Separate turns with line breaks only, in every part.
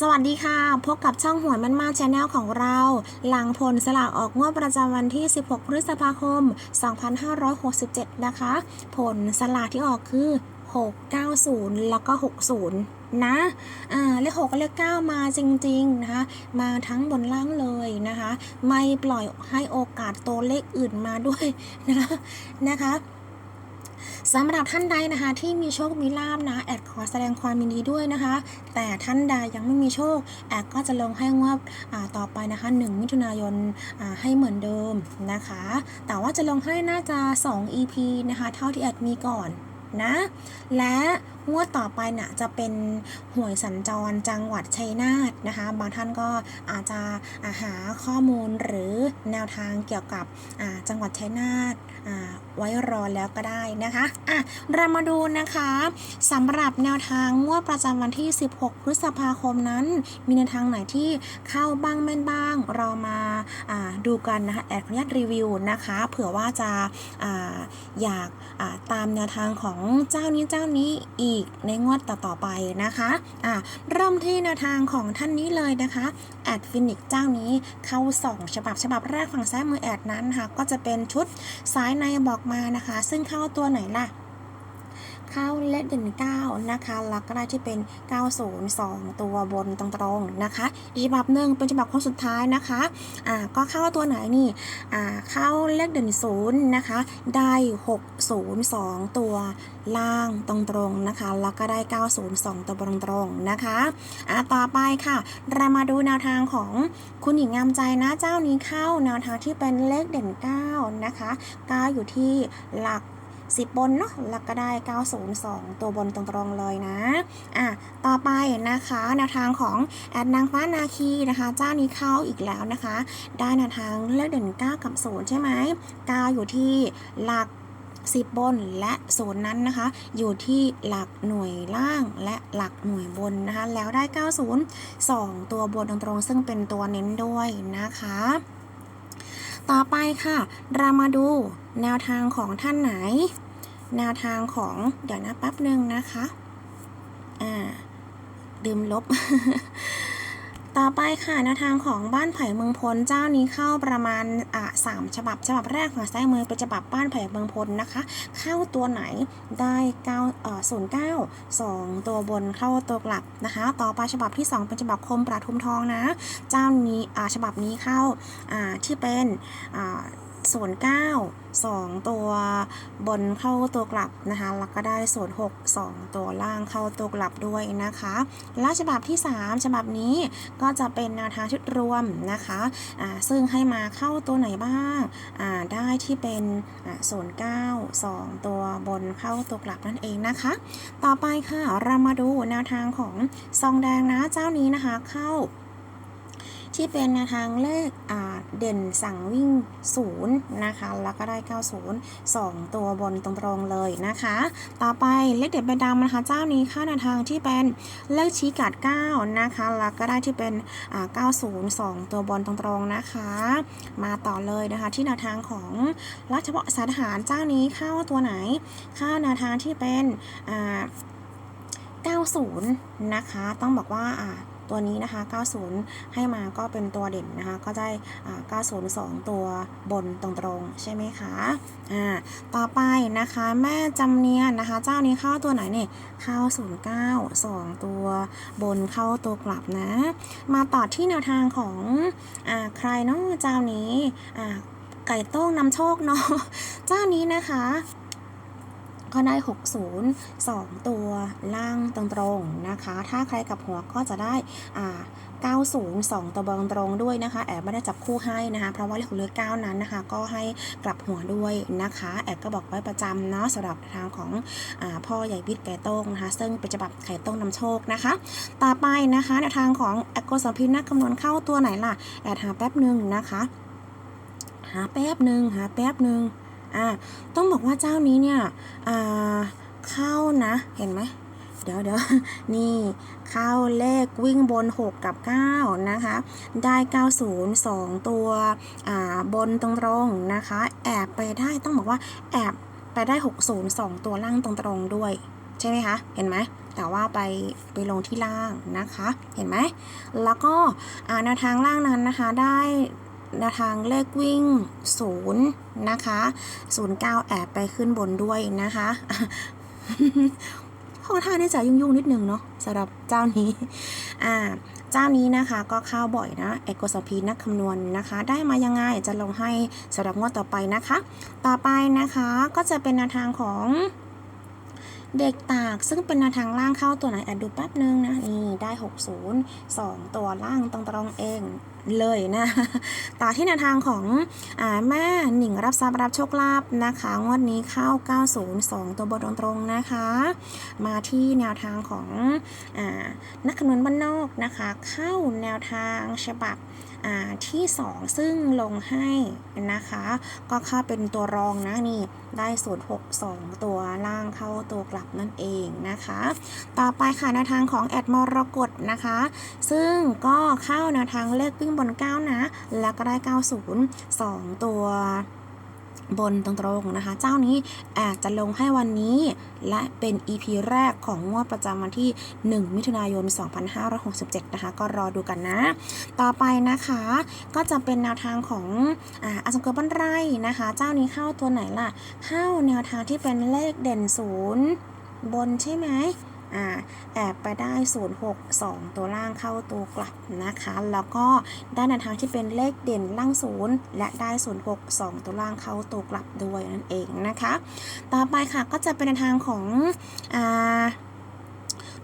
สวัสดีค่ะ พบกับช่องหวยมันมาชาแนลของเรา หลังผลสลากออกงวดประจำวันที่ 16 พฤษภาคม 2567 นะคะ ผลสลากที่ออกคือ 690 แล้วก็ 60 นะอ่าเลข 6 กับเลข 9 มาจริง ๆ นะคะ มาทั้งบนล่างเลยนะคะ ไม่ปล่อยให้โอกาสตัวเลขอื่นมาด้วยนะคะนะคะ สำหรับท่านใดนะคะที่มีโชคมีลาบนะแอดขอแสดงความยินดีด้วยนะคะ แต่ท่านใดยังไม่มีโชคแอดก็จะลงให้งวดอ่าต่อไปนะคะ1มิถุนายนให้เหมือนเดิมนะคะ แต่ว่าจะลงให้น่าจะ 2 EP นะคะ เท่าที่แอดมีก่อน นะ และงวดต่อไปน่ะจะเป็นหวยสัญจรจังหวัดชัยนาทนะคะ บางท่านก็อาจจะาหาข้อมูลหรือแนวทางเกี่ยวกับจังหวัดชัยนาทไว้รอแล้วก็ได้นะคะอะเรามาดูนะคะสำหรับแนวทางงวดประจำวันที่ 16 พฤษภาคมนั้น มีแนวทางไหนที่เข้าบ้างแม่นบ้าง เรามาาดูกันนะคะแอดขออนุญาตรีวิวนะคะ เผื่อว่าจะอาอยากาตามแนวทางของเจ้านี้เจ้านี้อีกในงวดต่อๆไปนะคะอ่าเริ่มที่แนวทางของท่านนี้เลยนะคะแอดฟินิกเจ้านี้เข้า 2 ฉบับฉบับแรกฝั่งซ้ายมือแอดนั้นค่ะก็จะเป็นชุดสายในบอกมานะคะ ซึ่งเข้าตัวไหนล่ะ เข้าเลขเด่น9นะคะแล้วก็ได้ที่เป็น 902 ตัวบนตรงๆนะคะอีกฉบับหนึ่งเป็นฉบับคนสุดท้ายนะคะอ่าก็เข้าตัวไหนนี่อ่าเข้าเลขเด่น0นะคะได้ 602 ตัวล่างตรงๆนะคะแล้วก็ได้ 902 ตัวบนตรงๆนะคะอ่าต่อไปค่ะเรามาดูแนวทางของคุณหญิงงามใจนะเจ้านี้เข้าแนวทางที่เป็นเลขเด่น 9 นะคะ9อยู่ที่หลัก สิบบนเนาะแล้วก็ได้ 902 ตัวบนตรงๆเลยนะ อะ ต่อไปนะคะแนวทางของแอดนางฟ้านาคีนะคะเจ้านี้เข้าอีกแล้วนะคะ ได้แนวทางเลขเด่น 9 กับ 0 ใช่ไหม9อยู่ที่หลัก10บนและศูนย์นั้นนะคะ อยู่ที่หลักหน่วยล่างและหลักหน่วยบนนะคะ แล้วได้ 90 2 ตัวบนตรงๆซึ่งเป็นตัวเน้นด้วยนะคะ ต่อไปค่ะ เรามาดู แนวทางของท่านไหน แนวทางของเดี๋ยวนะแป๊บหนึ่งนะคะ อ่าลืมลบ ต่อไปค่ะแนวทางของบ้านไผ่เมืองพลเจ้านี้เข้าประมาณอ่าสามฉบับฉบับแรกของซ้ายมือเป็นฉบับบ้านไผ่เมืองพลนะคะ เข้าตัวไหนได้เก้าเอ่อศูนย์เก้าสองตัวบนเข้าตัวกลับนะคะ ต่อไปฉบับที่สองเป็นฉบับคมประทุมทองนะ เจ้านี้อ่าฉบับนี้เข้าอ่าที่เป็นอ่า ศูนเก้าสองตัวบนเข้าตัวกลับนะคะ แล้วก็ได้ศูนหกสองตัวล่างเข้าตัวกลับด้วยนะคะและฉบับที่ 3 ฉบับนี้ก็จะเป็นแนวทางชุดรวมนะคะอ่าซึ่งให้มาเข้าตัวไหนบ้าง ได้ที่เป็นศูนเก้าสองตัวบนเข้าตัวกลับนั่นเองนะคะ ต่อไปค่ะเรามาดูแนวทางของซองแดงนะเจ้านี้นะคะเข้า ที่เป็นแนวทางเลขอ่าเด่นสั่งวิ่งศูนะคะ แล้วก็ได้ 90 2 ตัวบนตรงๆเลยนะคะ ต่อไปเลขเด็ดใบดำนะคะ เจ้านี้เข้าแนวทางที่เป็นเลขชี้กัด 9 นะคะ แล้วก็ได้ที่เป็นอ่า902 ตัวบนตรงๆนะคะ มาต่อเลยนะคะที่แนวทางของรัฐบาลสารทหารเจ้านี้เข้าตัวไหนเข้าแนวทางที่เป็นอ่า90 นะคะ ต้องบอกว่าอ่า ตัวนี้นะคะ 90 ให้มาก็เป็นตัวเด่นนะคะ ก็ได้อ่า902 ตัวบนตรงๆ ใช่ไหมคะอ่าต่อไปนะคะ แม่จำเนียนนะคะ เจ้านี้เข้าตัวไหนเนี่ยเข้า 09 2 ตัวบนเข้าตัวกลับนะ มาต่อที่แนวทางของอ่าใครเนาะเจ้านี้อ่าไก่โต้งนำโชคเนาะเจ้านี้นะคะ ก็ได้ 60 2 ตัวล่างตรงๆนะคะ ถ้าใครกลับหัวก็จะได้อ่า90 2ตัวบนตรงด้วยนะคะ แอบไม่ได้จับคู่ให้นะคะ เพราะว่าเลขของเลือก9นั้นนะคะ ก็ให้กลับหัวด้วยนะคะ แอบก็บอกไว้ประจำเนาะสำหรับทางของอาพ่อใหญ่วิทย์ไก่โต้งนะคะ ซึ่งเป็นฉบับไข่ต้งนำโชคนะคะ ต่อไปนะคะในทางของแอคโกสัมพินนักคำนวณเข้าตัวไหนล่ะ แอดหาแป๊บหนึ่งนะคะ หาแป๊บหนึ่งหาแป๊บหนึ่ง อ่าต้องบอกว่าเจ้านี้เนี่ยอ่าเข้านะ เห็นไหมเดี๋ยวเดี๋ยวนี่ เข้าเลขวิ่งบน 6 กับ 9 นะคะ ได้ 90 2 ตัวอ่าบนตรงๆนะคะ แอบไปได้ต้องบอกว่าแอบไปได้ 60 2 ตัวล่างตรงๆด้วย ใช่ไหมคะ เห็นไหมแต่ว่าไปไปลงที่ล่างนะคะ เห็นไหม แล้วก็แนวทางล่างนั้นนะคะได้ นวทางเลขวิ่ง0นะคะ09แอบไปขึ้นบนด้วยนะคะข้อท่าเนี่จะยุ่งๆนิดนึงเนาะสำหรับเจ้านี้อ่าเจ้านี้นะคะก็เข้าบ่อยนะเอกสพีนักคำนวณนะคะ ได้มายังไงจะลงให้สำหรับงวดต่อไปนะคะ ต่อไปนะคะก็จะเป็นแนวทางของเด็กตากซึ่งเป็นแนวทางล่างเข้าตัวไหนแอดดูแป๊บนึงนะนี่ได้ 60 2 ตัวล่างตรงๆเอง เลยนะ ต่อที่แนวทางของอแม่หนิงรับทรัพย์รับโชคลาภนะคะ งวดนี้เข้า 902 ตัวบนตรงๆนะคะ มาที่แนวทางของอนักคำนวณบ้านนอกนะคะ เข้าแนวทางฉบับ ที่ 2 ซึ่งลงให้นะคะ ก็เข้าเป็นตัวรองนะนี่ได้ศูนย์หกสองตัวล่างเข้าตัวกลับนั่นเองนะคะ ต่อไปค่ะแนวทางของแอดมรกตนะคะ ซึ่งก็เข้าแนวทางเลขวิ่งบน 9 นะ แล้วก็ได้ 90 2 ตัว บนตรงๆนะคะ เจ้านี้อาจจะลงให้วันนี้และเป็น EP แรกของงวดประจำวันที่ 1 มิถุนายน 2567 นะคะ ก็รอดูกันนะ ต่อไปนะคะ ก็จะเป็นแนวทางของอาอาสมเกิดบ้านไร่นะคะ เจ้านี้เข้าตัวไหนล่ะ เข้าแนวทางที่เป็นเลขเด่นศูนย์บนใช่ไหม อแอบไปได้ 0 6 2 ตัวล่างเข้าตัวกลับนะคะ แล้วก็ได้แนวทางที่เป็นเลขเด่นล่างศูนย์และได้ 0 6 2 ตัวล่างเข้าตัวกลับด้วยนั่นเองนะคะ ต่อไปค่ะก็จะเป็นแนวทางของอ่า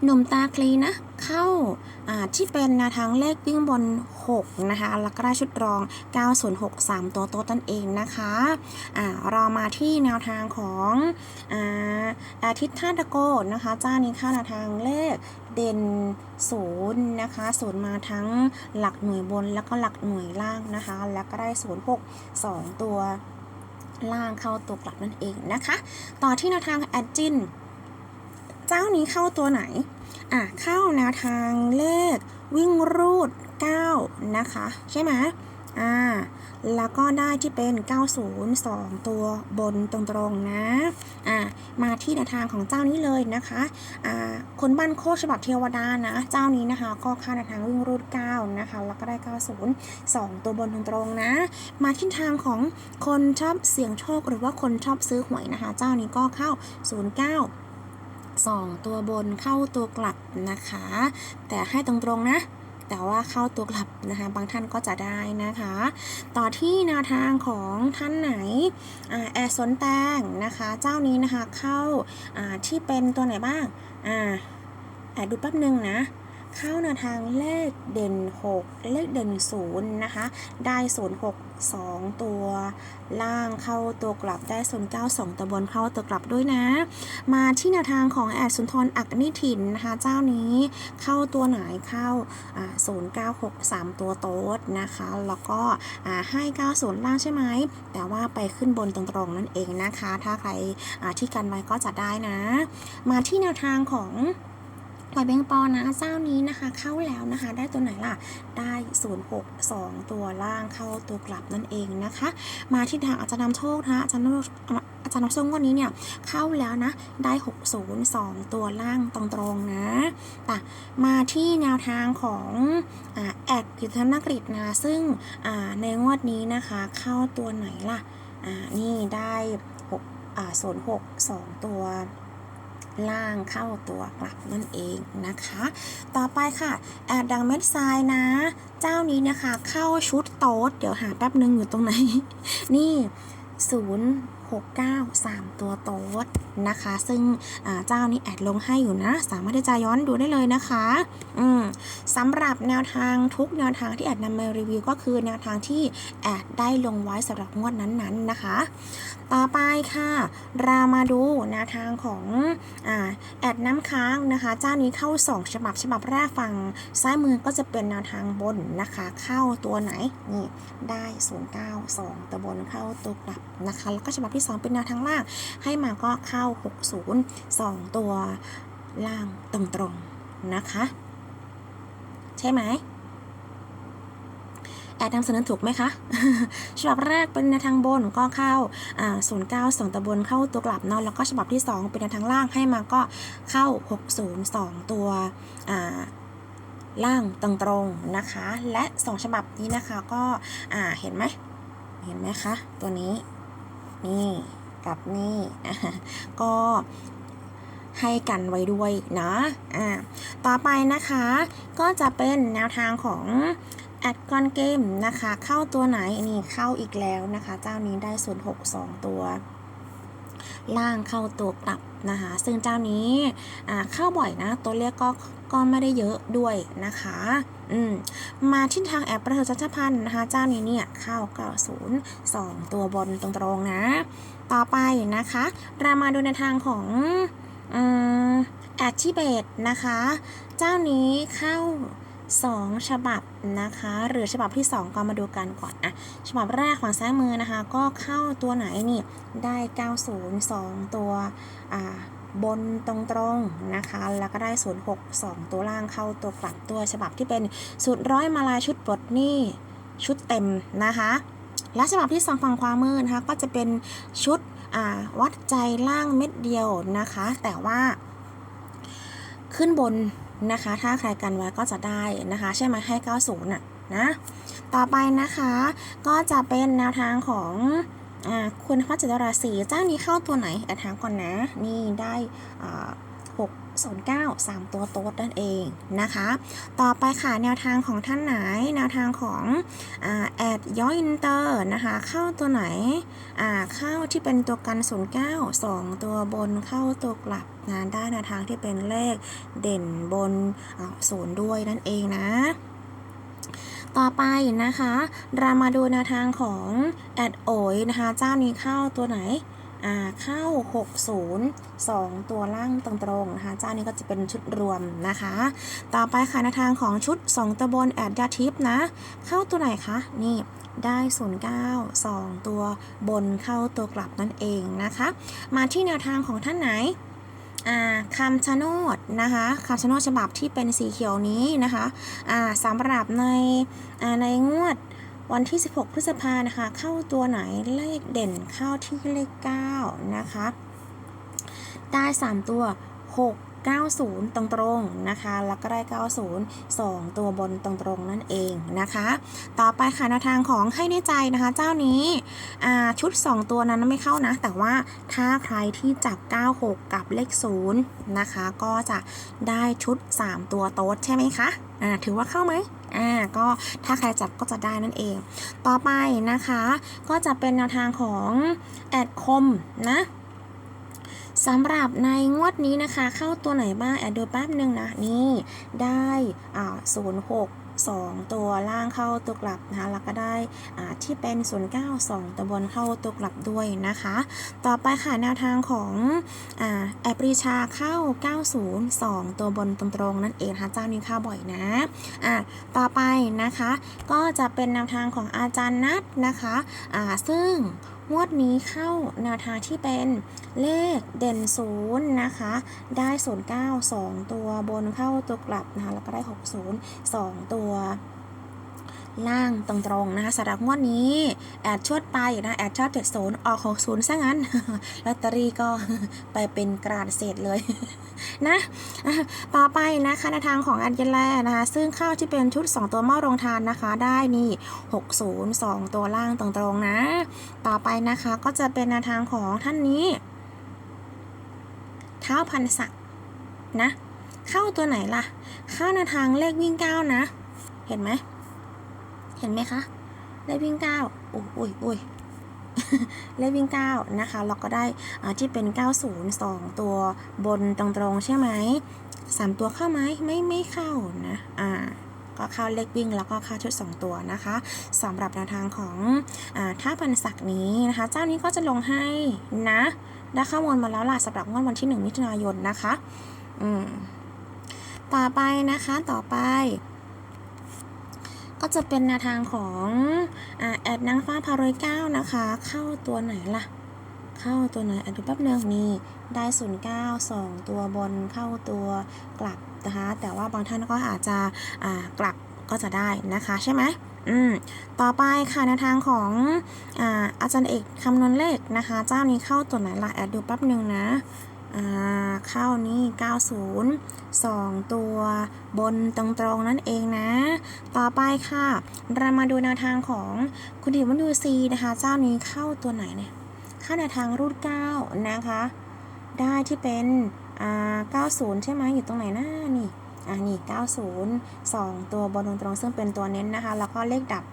หนุ่มตาคลีนะเข้าที่เป็นแนวทางเลขวิ่งบน 6 นะคะแล้วก็ได้ชุดรอง 906 3 ตัวโต๊ะนั่นเองนะคะอ่าเรามาที่แนวทางของอาอาทิตย์ท่าตะโกนะคะเจ้านี้เข้าแนวทางเลขเด่นศูนย์นะคะศูนย์มาทั้งหลักหน่วยบนแล้วก็หลักหน่วยล่างนะคะ แล้วก็ได้ 06 2 ตัวล่างเข้าตัวกลับนั่นเองนะคะ ต่อที่แนวทางแอดจิน เจ้านี้เข้าตัวไหน อะ เข้าแนวทางเลขวิ่งรูด 9 นะคะ ใช่ไหมอ่า แล้วก็ได้ที่เป็น 902 ตัวบนตรงๆนะ อ่า มาที่แนวทางของเจ้านี้เลยนะคะ อ่า คนบ้านโคกฉบับเทวดานะ เจ้านี้นะคะ ก็เข้าแนวทางวิ่งรูด 9 นะคะ แล้วก็ได้ 902 ตัวบนตรงๆนะ มาที่ทางของคนชอบเสี่ยงโชคหรือว่าคนชอบซื้อหวยนะคะ เจ้านี้ก็เข้า 09 สองตัวบนเข้าตัวกลับนะคะ แต่ให้ตรงๆนะ แต่ว่าเข้าตัวกลับนะคะ บางท่านก็จะได้นะคะ ต่อที่แนวทางของท่านไหนอแอร์สนแตงนะคะ เจ้านี้นะคะเข้าที่เป็นตัวไหนบ้างอ่าแอดดูแป๊บหนึ่งนะ เข้าแนวทางเลขเด่น 6 เลขเด่น0นะคะ ได้ 0 6 2 ตัว ล่างเข้าตัวกลับได้ 0 9 2ตัวบนเข้าตัวกลับด้วยนะ มาที่แนวทางของแอดสุนทรอักนิถินนะคะ เจ้านี้เข้าตัวไหนเข้า0963 ตัวโต๊ดนะคะ แล้วก็ให้ 90 ล่างใช่ไหม แต่ว่าไปขึ้นบนตรงๆนั่นเองนะคะ ถ้าใครที่กันไว้ก็จะได้นะ มาที่แนวทางของ หอยแบงปอนะเจ้านี้นะคะ เข้าแล้วนะคะ ได้ตัวไหนล่ะ ได้ 0 6 2 ตัวล่างเข้าตัวกลับนั่นเองนะคะ มาที่ทางอาจารย์นำโชคนะอาจารย์นำอาจารย์นำโชคงวันนี้เนี่ยเข้าแล้วนะ ได้ 6 0 2 ตัวล่างตรงๆนะแต่มาที่แนวทางของอแอดกิจธนกฤษนะซึ่งในงวดนี้นะคะ เข้าตัวไหนล่ะนี่ได้6 0 6 2 ตัว ล่างเข้าตัวกลับนั่นเองนะคะ ต่อไปค่ะแอดดังเม็ดทรายนะ เจ้านี้นะคะ เข้าชุดโต๊ดเดี๋ยวหาแป๊บนึงอยู่ตรงไหน นี่ 0 6 9 3 ตัวโต๊ดนะคะ ซึ่งเจ้านี้แอดลงให้อยู่นะ สามารถที่จะย้อนดูได้เลยนะคะอืมสำหรับแนวทางทุกแนวทางที่แอดนำมารีวิวก็คือแนวทางที่แอดได้ลงไว้สำหรับงวดนั้นๆนะคะ ต่อไปค่ะ เรามาดูแนวทางของอ่าแอดน้ำค้างนะคะ เจ้านี้เข้า 2 ฉบับฉบับแรกฝั่งซ้ายมือก็จะเป็นแนวทางบนนะคะ เข้าตัวไหนนี่ได้ 0 9 2 ตัวบนเข้าตัวกลับนะคะ แล้วก็ฉบับที่ 2 เป็นแนวทางล่างให้มาก็เข้า9602 ตัวล่างตรงๆนะคะ ใช่ไหมแอดนำเสนอถูกไหมคะฉบับแรกเป็นแนทางบนก็เข้าอ่า09 2ตัวบนเข้าตัวกลับเนาะแล้วก็ฉบับที่ 2 เป็นแนทางล่างให้มาก็เข้า 602 ตัวอ่าล่างตรงๆนะคะ และ 2 ฉบับนี้นะคะก็เห็นไหมเห็นไหมคะ ตัวนี้ นี่ กับนี่ก็ให้กันไว้ด้วยนะอ่าต่อไปนะคะก็จะเป็นแนวทางของแอดกอนเกมนะคะ เข้าตัวไหนนี่เข้าอีกแล้วนะคะ เจ้านี้ได้ส่วน6 2 ตัว ล่างเข้าตัวกลับนะคะ ซึ่งเจ้านี้เข้าบ่อยนะ ตัวเลขก็ก็ไม่ได้เยอะด้วยนะคะ อืม มาที่ทางแอปประเทศจัชพันธ์นะคะ เจ้านี้เนี่ยเข้า 90 2 ตัวบนตรงๆนะ ต่อไปนะคะ เรามาดูในทางของแอดที่เบตนะคะ เจ้านี้เข้า 2 ฉบับนะคะ หรือฉบับที่ 2 ก็มาดูกันก่อนอะฉบับแรกฝั่งซ้ายมือนะคะ ก็เข้าตัวไหนนี่ ได้ 902 ตัวอ่าบนตรงๆนะคะ แล้วก็ได้ 06 2 ตัวล่างเข้าตัวกลับตัวฉบับที่เป็นสูตรร้อยมาลายชุดปลดหนี้ชุดเต็มนะคะ และฉบับที่ 2 ฝั่งขวามือนะคะก็จะเป็นชุดอ่าวัดใจล่างเม็ดเดียวนะคะ แต่ว่าขึ้นบนนะคะ ถ้าใครกันไว้ก็จะได้นะคะ ใช่ไหมให้ 90 น่ะนะ ต่อไปนะคะก็จะเป็นแนวทางของอ่าคุณพัชรราศีเจ้านี้เข้าตัวไหนแอดทางก่อนนะ นี่ได้อ่า 0 9 3 ตัวโต๊ดนั่นเองนะคะ ต่อไปค่ะแนวทางของท่านไหน แนวทางของอแอดย้อยอินเตอร์นะคะ เข้าตัวไหนเข้าที่เป็นตัวกัน 09 2 ตัวบนเข้าตัวกลับนะได้แนวทางที่เป็นเลขเด่นบนศูนย์ด้วยนั่นเองนะต่อไปนะคะ เรามาดูแนวทางของแอดโอยนะคะ เจ้านี้เข้าตัวไหน เข้า 60 2 ตัวล่างตรงๆนะคะเจ้านี้ก็จะเป็นชุดรวมนะคะ ต่อไปค่ะแนวทางของชุด 2ตัวบนแอดยาทิปนะ เข้าตัวไหนคะ นี่ได้ 09 2 ตัวบนเข้าตัวกลับนั่นเองนะคะ มาที่แนวทางของท่านไหนอ่าคำชะโนดนะคะคำชะโนดฉบับที่เป็นสีเขียวนี้นะคะอ่าสำหรับในอ่าในงวด วันที่ 16 พฤษภานะคะ เข้าตัวไหนเลขเด่นเข้าที่เลข 9 นะคะ ได้ 3 ตัว 6 90 ตรงๆนะคะแล้วก็ได้ 90 2 ตัวบนตรงๆนั่นเองนะคะ ต่อไปค่ะแนวทางของให้ในใจนะคะ เจ้านี้ชุด 2 ตัวนั้นไม่เข้านะ แต่ว่าถ้าใครที่จับ 96 กับเลข 0 นะคะ ก็จะได้ชุด 3 ตัวโต๊ดใช่ไหมคะอ่าถือว่าเข้าไหมอ่าก็ถ้าใครจับก็จะได้นั่นเอง ต่อไปนะคะ ก็จะเป็นแนวทางของแอดคมนะ สำหรับในงวดนี้นะคะ เข้าตัวไหนบ้างแอดดูแป๊บหนึ่งนะ นี่ได้อ่า06 2ตัวล่างเข้าตัวกลับนะคะแล้วก็ได้ที่เป็น 09 2ตัวบนเข้าตัวกลับด้วยนะคะ ต่อไปค่ะแนวทางของอแอปรีชาเข้า 90 2 ตัวบนตรงๆนั่นเองนะคะเจ้านี้เข้าบ่อยนะอ่าต่อไปนะคะ ก็จะเป็นแนวทางของอาจารย์นัทนะคะซึ่ง งวดนี้เข้าแนวทางที่เป็นเลขเด่นศูนย์นะคะ ได้ศูนย์เก้าสองตัวบนเข้าตัวกลับนะคะแล้วก็ได้หกศูนย์สองตัว ล่างตรงๆนะคะสำหรับงวดนี้แอดชวดไปนะแอดชอบเจ็ดศูนย์ออกหกศูนย์ซะงั้นลอตเตอรี่ก็ไปเป็นกระดเศษเลยนะต่อไปนะคะในทางของอันเยแลนะคะซึ่งเข้าที่เป็นชุด 2 ตัวหม้อโรงทานนะคะ ได้นี่ 60 2 ตัวล่างตรงๆนะ ต่อไปนะคะก็จะเป็นแนทางของท่านนี้ เท้าพันศักนะ เข้าตัวไหนล่ะ เข้าในทางเลขวิ่งก้านะ เห็นไหม เห็นไหมคะเลขวิ่งก้าอุ้ยอุ้ยอุ้ยเลขวิ่งก้านะคะ เราก็ได้ที่เป็น 902 ตัวบนตรงๆ ใช่ไหมสามตัวเข้าไหมไม่ไม่เข้านะอ่าก็เข้าเลขวิ่งแล้วก็เข้าชุด 2 ตัวนะคะสำหรับแนวทางของอท่าพันศักดิ์นี้นะคะ เจ้านี้ก็จะลงให้นะ ได้ข้อมูลมาแล้วล่ะสำหรับงวดวันที่ 1 มิถุนายนนะคะ อืมต่อไปนะคะต่อไป ก็จะเป็นแนวทางของอแอดนางฟ้าพารวยเก้านะคะ เข้าตัวไหนล่ะ เข้าตัวไหนอดูแป๊บนึงนี่ได้ศูนย์เก้าสองตัวบนเข้าตัวกลับนะคะ แต่ว่าบางท่านก็อาจจะกลับก็จะได้นะคะใช่ไหมอืมต่อไปค่ะในทางของอาอาจารย์เอกคำนวณเลขนะคะ เจ้านี้เข้าตัวไหนล่ะแอดดูแป๊บนึงนะ เข้านี่ 90 2 ตัวบนตรงๆนั่นเองนะ ต่อไปค่ะ เรามาดูแนวทางของคุณถิวันดูซีนะคะ เจ้านี้เข้าตัวไหนเนี่ย เข้าในทางรูด9นะคะ ได้ที่เป็น90 ใช่ไหมอยู่ตรงไหนนะนี่ อ่านี่ 90 2 ตัวบนตรงๆซึ่งเป็นตัวเน้นนะคะ แล้วก็เลขดับ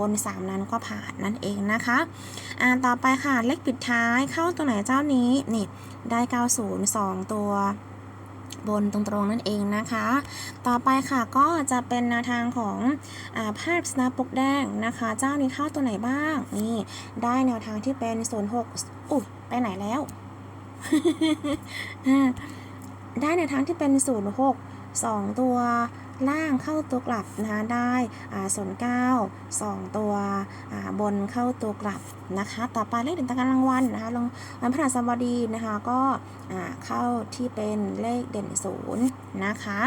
บน 3 นั้นก็ผ่านนั่นเองนะคะอ่าต่อไปค่ะเลขปิดท้ายเข้าตัวไหนเจ้านี้นี่ได้ 90 2 ตัวบนตรงๆนั่นเองนะคะ ต่อไปค่ะก็จะเป็นแนวทางของอาภาพสนาปกแดงนะคะ เจ้านี้เข้าตัวไหนบ้างนี่ได้แนวทางที่เป็น 06อุ้ยไปไหนแล้วได้แนวทางที่เป็น 06 2 ตัว ล่างเข้าตัวกลับนะคะได้อ่า09 2ตัวบนเข้าตัวกลับนะคะ ต่อไปเลขเด่นตามการรางวัลนะคะลงวันพฤหัสบดีนะคะก็เข้าที่เป็นเลขเด่นศูนย์นะคะ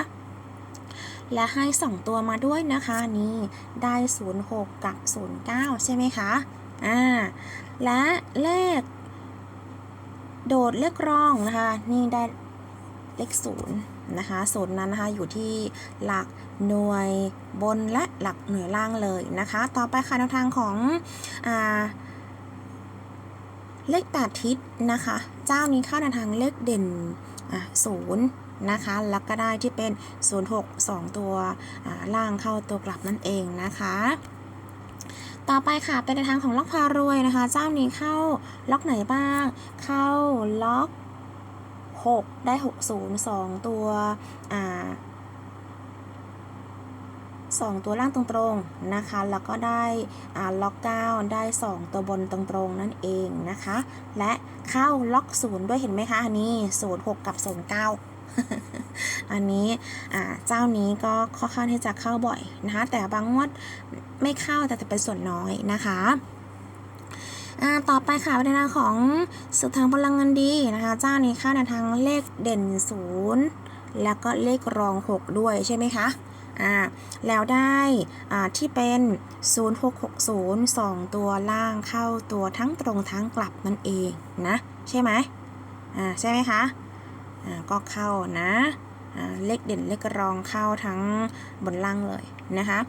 และให้ 2 ตัวมาด้วยนะคะนี่ได้ 06 กับ 09 ใช่ไหมคะอ่าและเลข โดดเลขรองนะคะ นี่ได้เลขศู นะคะศูนย์นั้นนะคะอยู่ที่หลักหน่วยบนและหลักหน่วยล่างเลยนะคะ ต่อไปค่ะแนวทางของอ่าเลขแปดทิศนะคะ เจ้านี้เข้าในทางเลขเด่นศูนย์นะคะ แล้วก็ได้ที่เป็น 06 2 ตัวอ่าล่างเข้าตัวกลับนั่นเองนะคะ ต่อไปค่ะเป็นในทางของล็อกพารวยนะคะ เจ้านี้เข้าล็อกไหนบ้าง เข้าล็อก 6 ได้ 60 2 ตัวอ่าสองตัวล่างตรงๆนะคะ แล้วก็ได้อ่าล็อก 9 ได้ 2 ตัวบนตรงๆ นั่นเองนะคะ และเข้าล็อก 0 ด้วยเห็นไหมคะ อันนี้06 กับ 09 อันนี้อ่าเจ้านี้ก็ค่อนข้างที่จะเข้าบ่อยนะคะ แต่บางงวดไม่เข้าแต่จะเป็นส่วนน้อยนะคะ ต่อไปค่ะในทางของสุดทางพลังงานดีนะคะเจ้านี้เข้าในทางเลขเด่น 0 แล้วก็เลขรอง 6 ด้วยใช่ไหมคะอ่าแล้วได้อ่าที่เป็น 0660 2 ตัวล่างเข้าตัวทั้งตรงทั้งกลับนั่นเองนะใช่ไหมอ่าใช่ไหมคะอ่าก็เข้านะอ่าเลขเด่นเลขรองเข้าทั้งบนล่างเลย นะคะ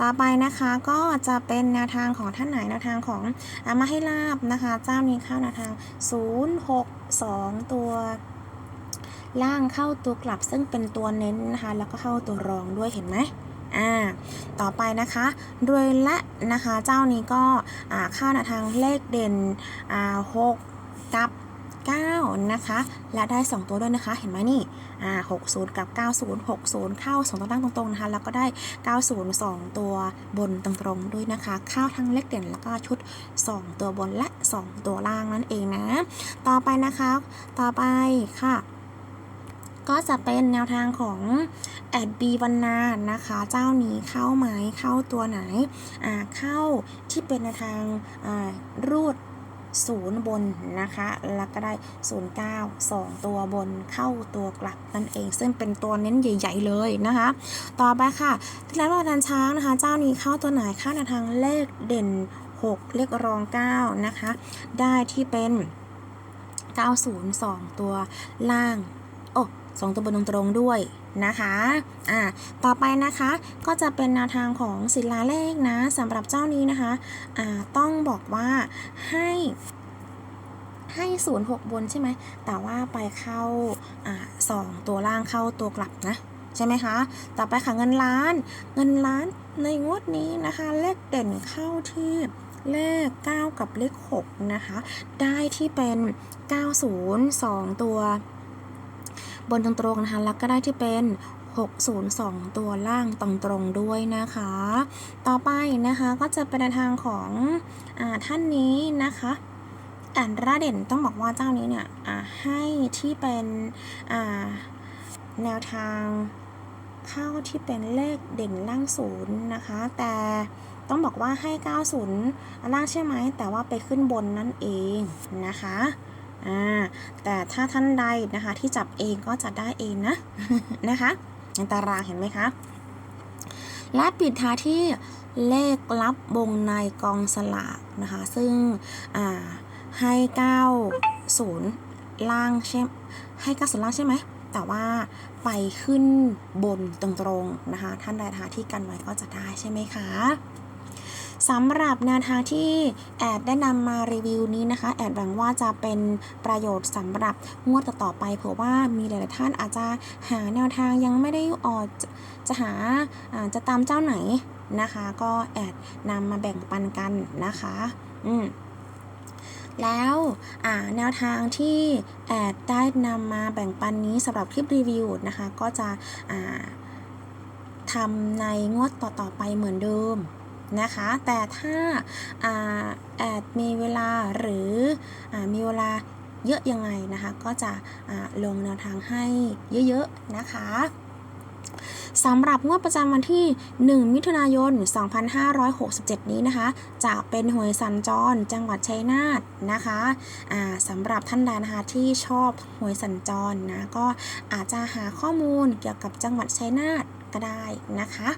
ต่อไปนะคะก็จะเป็นแนวทางของท่านไหนแนวทางของอามาให้ลาบนะคะ เจ้านี้เข้าแนวทาง 0 6 2 ตัวล่างเข้าตัวกลับซึ่งเป็นตัวเน้นนะคะ แล้วก็เข้าตัวรองด้วยเห็นไหมอ่า ต่อไปนะคะโดยและนะคะ เจ้านี้ก็อ่าเข้าแนวทางเลขเด่นอ่า6กับ 9 นะคะ และได้ 2 ตัวด้วยนะคะ เห็นไหมนี่อ่า60 กับ 90 60 เข้า 2 ตัวล่างตรงๆนะคะ แล้วก็ได้ 90 2 ตัวบนตรงๆด้วยนะคะ เข้าทั้งเลขเด่นแล้วก็ชุด 2 ตัวบนและ 2 ตัวล่างนั่นเองนะ ต่อไปนะคะ ต่อไปค่ะ ก็จะเป็นแนวทางของแอดบีวันนานะคะ เจ้านี้เข้าไหมเข้าตัวไหนอ่าเข้าที่เป็นแนวทางอ่ารูด ศูนย์บนนะคะ แล้วก็ได้09 2ตัวบนเข้าตัวกลับนั่นเอง ซึ่งเป็นตัวเน้นใหญ่ ๆ เลยนะคะ ต่อไปค่ะที่แล้วเราดันช้างนะคะ เจ้านี้เข้าตัวไหนเข้าในทางเลขเด่น 6 เลขรอง 9 นะคะ ได้ที่เป็น 902 ตัวล่าง สองตัวบนตรงๆด้วยนะคะอ่าต่อไปนะคะก็จะเป็นแนวทางของศิลาเลขนะสำหรับเจ้านี้นะคะอ่าต้องบอกว่าให้ให้ศูนย์หกบนใช่ไหม แต่ว่าไปเข้าอ่าสองตัวล่างเข้าตัวกลับนะใช่ไหมคะ ต่อไปค่ะเงินล้าน เงินล้านในงวดนี้นะคะ เลขเด่นเข้าที่เลข 9 กับเลข 6 นะคะ ได้ที่เป็น 90 2 ตัว บนตรงๆนะคะแล้วก็ได้ที่เป็น602 ตัวล่างตรงๆด้วยนะคะ ต่อไปนะคะก็จะเป็นทางของอท่านนี้นะคะอันราเด่นต้องบอกว่าเจ้านี้เนี่ยให้ที่เป็นแนวทางเข้าที่เป็นเลขเด่นล่างศูนย์นะคะ แต่ต้องบอกว่าให้ 90 ล่างใช่ไหมแต่ว่าไปขึ้นบนนั่นเองนะคะ อ่าแต่ถ้าท่านใดนะคะที่จับเองก็จะได้เองนะนะคะในตารางเห็นไหมคะและปิดท้ายที่เลขลับวงในกองสลากนะคะ ซึ่งอ่าให้ 90 ล่างใช่ให้ 90 ล่างใช่ไหม แต่ว่าไปขึ้นบนตรงๆนะคะ ท่านใดนะคะที่กันไว้ก็จะได้ใช่ไหมคะ สำหรับแนวทางที่แอดได้นำมารีวิวนี้นะคะ แอดหวังว่าจะเป็นประโยชน์สำหรับงวดต่อๆไปเผื่อว่ามีหลายๆท่านอาจจะหาแนวทางยังไม่ได้ออกจะจะหาจะตามเจ้าไหนนะคะ ก็แอดนำมาแบ่งปันกันนะคะ อืมแล้วอ่าแนวทางที่แอดได้นำมาแบ่งปันนี้สำหรับคลิปรีวิวนะคะ ก็จะทำในงวดต่อๆไปเหมือนเดิม นะคะ แต่ถ้าอาแอดมีเวลาหรืออมีเวลาเยอะยังไงนะคะ ก็จะลงแนวทางให้เยอะๆนะคะสำหรับงวดประจำวันที่ 1 มิถุนายน 2567 นี้นะคะ จะเป็นหวยสัญจรจังหวัดชัยนาทนะคะอ่าสำหรับท่านใดนะคะที่ชอบหวยสัญจรนะ ก็อาจจะหาข้อมูลเกี่ยวกับจังหวัดชัยนาทก็ได้นะคะ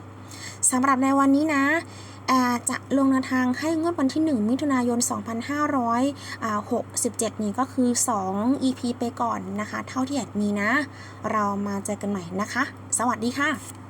สำหรับในวันนี้นะ จะลงแนวทางให้งวดวันที่ 1 มิถุนายน 2567 นี้ก็คือ 2 EP ไปก่อนนะคะ เท่าที่แอดมีนะ เรามาเจอกันใหม่นะคะ สวัสดีค่ะ